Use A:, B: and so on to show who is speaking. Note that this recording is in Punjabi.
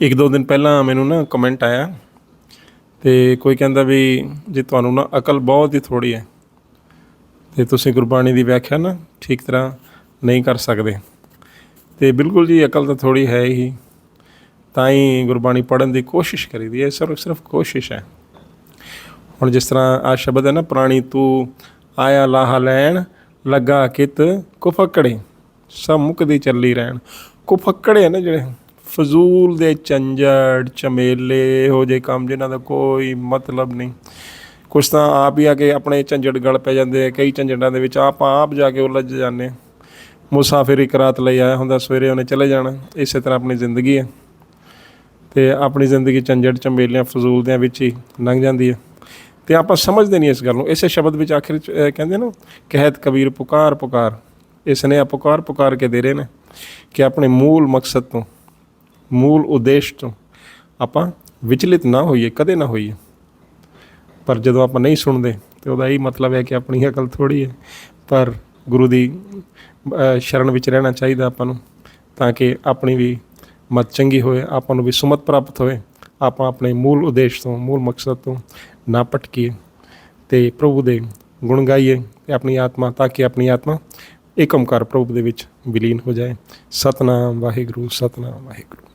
A: ਇੱਕ ਦੋ ਦਿਨ ਪਹਿਲਾਂ ਮੈਨੂੰ ਨਾ ਕਮੈਂਟ ਆਇਆ ਤੇ ਕੋਈ ਕਹਿੰਦਾ ਵੀ ਜੇ ਤੁਹਾਨੂੰ ਨਾ ਅਕਲ ਬਹੁਤ ਹੀ ਥੋੜੀ ਹੈ, ਤੇ ਤੁਸੀਂ ਗੁਰਬਾਣੀ ਦੀ ਵਿਆਖਿਆ ਨਾ ਠੀਕ ਤਰ੍ਹਾਂ ਨਹੀਂ ਕਰ ਸਕਦੇ। ਤੇ ਬਿਲਕੁਲ ਜੀ ਅਕਲ ਤਾਂ ਥੋੜੀ ਹੈ ਹੀ, ਤਾਂ ਹੀ ਗੁਰਬਾਣੀ ਪੜ੍ਹਨ ਦੀ ਕੋਸ਼ਿਸ਼ ਕਰੀਦੀ ਹੈ, ਸਿਰਫ ਸਿਰਫ ਕੋਸ਼ਿਸ਼ ਹੈ। ਹੁਣ ਜਿਸ ਤਰ੍ਹਾਂ ਆ ਸ਼ਬਦ ਹੈ ਨਾ, ਪ੍ਰਾਣੀ ਤੂੰ ਆਇਆ ਲਾਹ ਲੈਣ, ਲੱਗਾ ਕਿਤ ਕੁਫਕੜੇ ਸਭ ਮੁਕਦੀ ਚੱਲੀ ਰਹਿਣ। ਕੁਫਕੜੇ ਹੈ ਨਾ ਜਿਹੜੇ ਫਜ਼ੂਲ ਦੇ ਚੰਜੜ ਚਮੇਲੇ ਇਹੋ ਜੇ ਕੰਮ ਜਿਨ੍ਹਾਂ ਦਾ ਕੋਈ ਮਤਲਬ ਨਹੀਂ। ਕੁਛ ਤਾਂ ਆਪ ਹੀ ਆ ਕੇ ਆਪਣੇ ਝੰਜੜ ਗਲ ਪੈ ਜਾਂਦੇ ਆ ਕਈ ਝੰਜੜਾਂ ਦੇ ਵਿੱਚ ਆਪਾਂ ਆਪ ਜਾ ਕੇ ਉਲਝ ਜਾਂਦੇ ਹਾਂ। ਮੁਸਾਫਿਰ ਇੱਕ ਰਾਤ ਲਈ ਆਇਆ ਹੁੰਦਾ ਸਵੇਰੇ ਉਹਨੇ ਚਲੇ ਜਾਣਾ ਇਸੇ ਤਰ੍ਹਾਂ ਆਪਣੀ ਜ਼ਿੰਦਗੀ ਹੈ ਤੇ ਆਪਣੀ ਜ਼ਿੰਦਗੀ ਝੰਜੜ ਚੰਬੇਲਿਆਂ ਫਜ਼ੂਲ ਦਿਆਂ ਵਿੱਚ ਹੀ ਲੰਘ ਜਾਂਦੀ ਹੈ ਤੇ ਆਪਾਂ ਸਮਝਦੇ ਨਹੀਂ ਇਸ ਗੱਲ ਨੂੰ। ਇਸੇ ਸ਼ਬਦ ਵਿੱਚ ਆਖਿਰ 'ਚ, ਅਹ, ਕਹਿੰਦੇ ਨਾ ਕਹਿਤ ਕਬੀਰ ਪੁਕਾਰ ਪੁਕਾਰ। ਇਸ ਨੇ ਆ ਪੁਕਾਰ ਪੁਕਾਰ ਕੇ ਦੇ ਰਹੇ ਨੇ ਕਿ ਆਪਣੇ ਮੂਲ ਮਕਸਦ ਤੋਂ ਮੂਲ ਉਦੇਸ਼ ਤੋਂ ਆਪਾਂ ਵਿਚਲਿਤ ਨਾ ਹੋਈਏ, ਕਦੇ ਨਾ ਹੋਈਏ। ਪਰ ਜਦੋਂ ਆਪਾਂ ਨਹੀਂ ਸੁਣਦੇ, ਤੇ ਉਹਦਾ ਇਹ ਮਤਲਬ ਹੈ ਕਿ ਆਪਣੀ ਅਕਲ ਥੋੜੀ ਹੈ। ਪਰ ਗੁਰੂ ਦੀ ਸ਼ਰਨ ਵਿੱਚ ਰਹਿਣਾ ਚਾਹੀਦਾ ਆਪਾਂ ਨੂੰ, ਤਾਂ ਕਿ ਆਪਣੀ ਵੀ ਮਤ ਚੰਗੀ ਹੋਏ, ਆਪਾਂ ਨੂੰ ਵੀ ਸੁਮਤ ਪ੍ਰਾਪਤ ਹੋਏ, ਆਪਾਂ ਆਪਣੇ ਮੂਲ ਉਦੇਸ਼ ਤੋਂ, ਮੂਲ ਮਕਸਦ ਤੋਂ ਨਾ ਭਟਕੀਏ। ਤੇ ਪ੍ਰਭੂ ਦੇ ਗੁਣ ਗਾਈਏ ਤੇ ਆਪਣੀ ਆਤਮਾ, ਤਾਂ ਕਿ ਆਪਣੀ ਆਤਮਾ ਏਕਮਕਾਰ ਪ੍ਰਭੂ ਦੇ ਵਿੱਚ ਵਿਲੀਨ ਹੋ ਜਾਏ। ਸਤਨਾਮ ਵਾਹਿਗੁਰੂ ਸਤਨਾਮ ਵਾਹਿਗੁਰੂ।